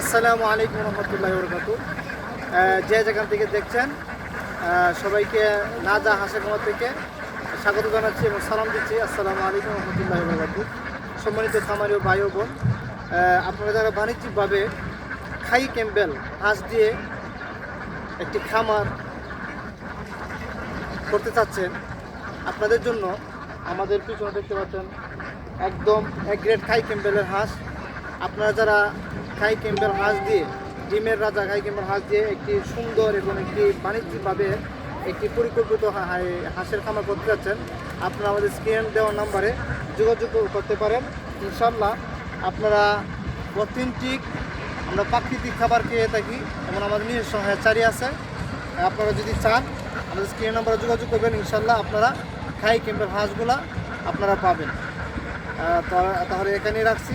আসসালামু আলাইকুম রহমতুল্লাহ বরকাতু যে যেখান থেকে দেখছেন সবাইকে নাজা হাসেকামা থেকে স্বাগত জানাচ্ছি এবং সালাম দিচ্ছি। আসসালামু আলাইকুম রহমতুল্লাহ বরকাতু সম্মানিত খামারি ও ভাই বোন আপনারা যারা বাণিজ্যিকভাবে খাই ক্যাম্বেল হাঁস দিয়ে একটি খামার করতে চাচ্ছেন, আপনাদের জন্য আমাদের পিছনে দেখতে পাচ্ছেন একদম এক গ্রেড খাই ক্যাম্বেলের হাঁস। আপনারা যারা খাই ক্যাম্বেল হাঁস দিয়ে, ডিমের রাজা খাই ক্যাম্বেল হাঁস দিয়ে একটি সুন্দর এবং একটি বাণিজ্যিকভাবে একটি পরিকল্পিত হাঁসের খামার করতে যাচ্ছেন। আপনারা আমাদের স্ক্রিন দেওয়া নাম্বারে যোগাযোগ করতে পারেন। ইনশাল্লাহ আপনারা অথেন্টিক আমরা প্রাকৃতিক খাবার খেয়ে থাকি এবং আমাদের নিজস্ব হ্যাচারি আছে। আপনারা যদি চান, আমাদের স্ক্রিন নাম্বারে যোগাযোগ করবেন। ইনশাল্লাহ আপনারা খাই ক্যাম্পের হাঁসগুলা আপনারা পাবেন। তাহলে এখানেই রাখছি।